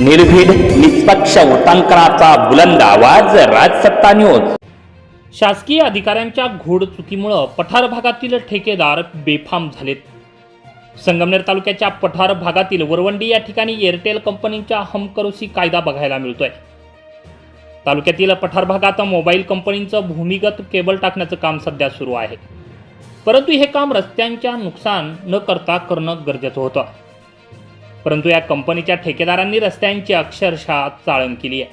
निर्भीड निष्पक्ष उटांकनाचा बुलंद आवाज राजसत्ता न्यूज शासकीय अधिकाऱ्यांच्या घोडचुकीमुळं पठार भागातील ठेकेदार बेफाम झालेत. संगमनेर तालुक्याच्या पठार भागातील वरवंडी या ठिकाणी एअरटेल कंपनीच्या हमकरोसी कायदा बघायला मिळतोय. तालुक्यातील पठार भागात मोबाईल कंपनीचं भूमिगत केबल टाकण्याचं काम सध्या सुरू आहे. परंतु हे काम रस्त्यांच्या नुकसान न करता करणं गरजेचं होतं. परंतु या कंपनीच्या ठेकेदारांनी रस्त्यांची अक्षरशः चाळण केली आहे.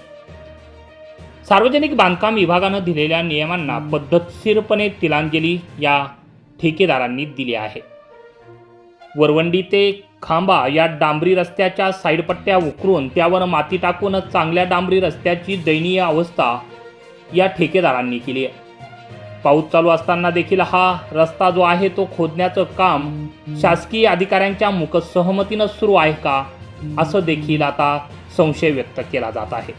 सार्वजनिक बांधकाम विभागानं दिलेल्या नियमांना पद्धतशीरपणे तिलांजली या ठेकेदारांनी दिली आहे. वरवंडी ते खांबा या डांबरी रस्त्याच्या साईडपट्ट्या उकरून त्यावर माती टाकून चांगल्या डांबरी रस्त्याची दयनीय अवस्था या ठेकेदारांनी केली आहे. पाऊस चालू असताना देखील हा रस्ता जो आहे तो खोदण्याचं काम शासकीय अधिकाऱ्यांच्या मुख सहमतीनं सुरू आहे का असं देखील आता संशय व्यक्त केला जात आहे.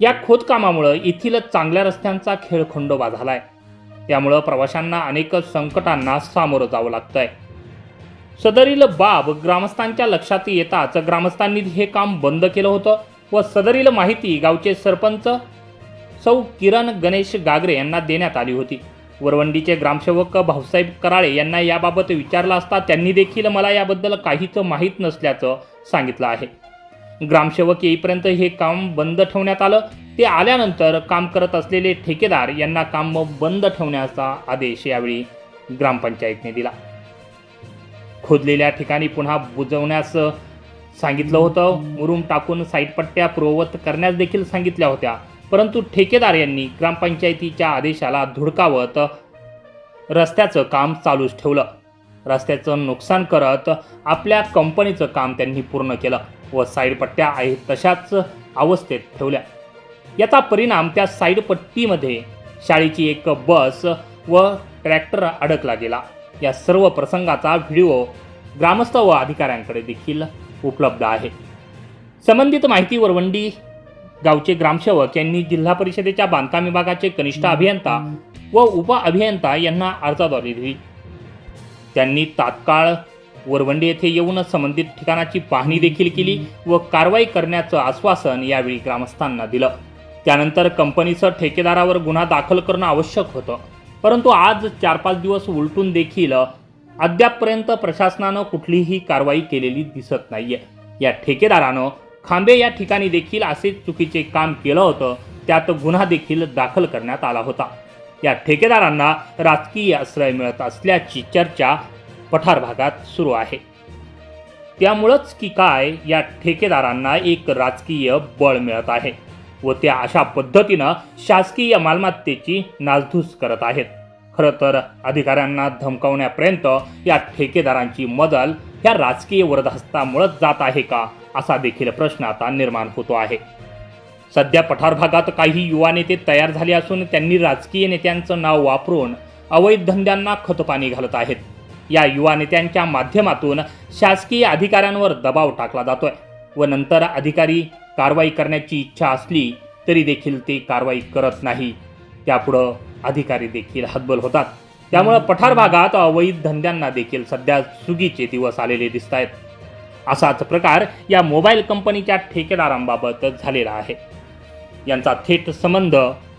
या खोदकामामुळं येथील चांगल्या रस्त्यांचा खेळ खंडोबा झालाय. त्यामुळं प्रवाशांना अनेक संकटांना सामोरं जावं लागतंय. सदरील बाब ग्रामस्थांच्या लक्षात येताच ग्रामस्थांनी हे काम बंद केलं होतं व सदरील माहिती गावचे सरपंच सौ किरण गणेश गागरे यांना देण्यात आली होती. वरवंडीचे ग्रामसेवक भाऊसाहेब कराळे यांना याबाबत विचारला असता त्यांनी देखील मला याबद्दल काहीच माहीत नसल्याचं सांगितलं आहे. ग्रामसेवक येईपर्यंत हे काम बंद ठेवण्यात आलं. ते आल्यानंतर काम करत असलेले ठेकेदार यांना काम बंद ठेवण्याचा आदेश यावेळी ग्रामपंचायतने दिला. खोदलेल्या ठिकाणी पुन्हा बुजवण्यास सांगितलं होतं. मुरुम टाकून साईडपट्ट्या पूर्ववत करण्यास देखील सांगितल्या होत्या. परंतु ठेकेदार यांनी ग्रामपंचायतीच्या आदेशाला धुडकावत रस्त्याचं काम चालूच ठेवलं. रस्त्याचं नुकसान करत आपल्या कंपनीचं काम त्यांनी पूर्ण केलं व साईडपट्ट्या आहेत तशाच अवस्थेत ठेवल्या. याचा परिणाम त्या साईडपट्टीमध्ये शाळेची एक बस व ट्रॅक्टर अडकला गेला. या सर्व प्रसंगाचा व्हिडिओ ग्रामस्थ व अधिकाऱ्यांकडे देखील उपलब्ध आहे. संबंधित माहिती वरवंडी गावचे ग्रामसेवक यांनी जिल्हा परिषदेच्या बांधकाम विभागाचे कनिष्ठ अभियंता व उप अभियंता यांना अर्जाद्वारे दिली. त्यांनी तात्काळ वरवंडी येथे येऊन संबंधित ठिकाणाची पाहणी देखील केली व कारवाई करण्याचं आश्वासन यावेळी ग्रामस्थांना दिलं. त्यानंतर कंपनीचं ठेकेदारावर गुन्हा दाखल करणं आवश्यक होतं. परंतु आज चार पाच दिवस उलटून देखील अद्यापपर्यंत प्रशासनानं कुठलीही कारवाई केलेली दिसत नाहीये. या ठेकेदारानं खांबे या ठिकाणी देखील असेच चुकीचे काम केलं होतं. त्यात गुन्हा देखील दाखल करण्यात आला होता. या ठेकेदारांना राजकीय आश्रय मिळत असल्याची चर्चा पठार भागात सुरू आहे. त्यामुळंच की काय या ठेकेदारांना एक राजकीय बळ मिळत आहे व त्या अशा पद्धतीनं शासकीय मालमत्तेची नासधूस करत आहेत. खरं तर अधिकाऱ्यांना धमकावण्यापर्यंत या ठेकेदारांची मदल ह्या राजकीय वरदहस्तामुळेच जात आहे का? असा देखील प्रश्न आता निर्माण होतो आहे. सध्या पठार भागात काही युवा नेते तयार झाले असून त्यांनी राजकीय नेत्यांचं नाव वापरून अवैध धंद्यांना खतपाणी घालत आहेत. या युवा नेत्यांच्या माध्यमातून शासकीय अधिकाऱ्यांवर दबाव टाकला जातोय व नंतर अधिकारी कारवाई करण्याची इच्छा असली तरी देखील ते कारवाई करत नाही. त्यापुढं अधिकारी देखील हतबल होतात. त्यामुळं पठार भागात अवैध धंद्यांना देखील सध्या सुगीचे दिवस आलेले दिसत आहेत असाच प्रकार या मोबाईल कंपनीच्या ठेकेदारांबाबत झालेला आहे. यांचा थेट संबंध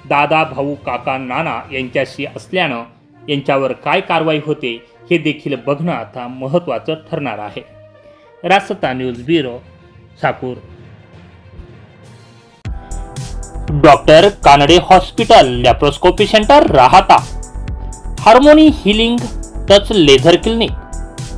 दादा भाऊ काका नाना यांच्याशी असल्यानं यांच्यावर काय कारवाई होते हे देखील बघणं आता महत्त्वाचं ठरणार आहे. Rasta news bureau Sakur doctor Kanade hospital laparoscopy centre Rahata. Harmony healing touch laser clinic.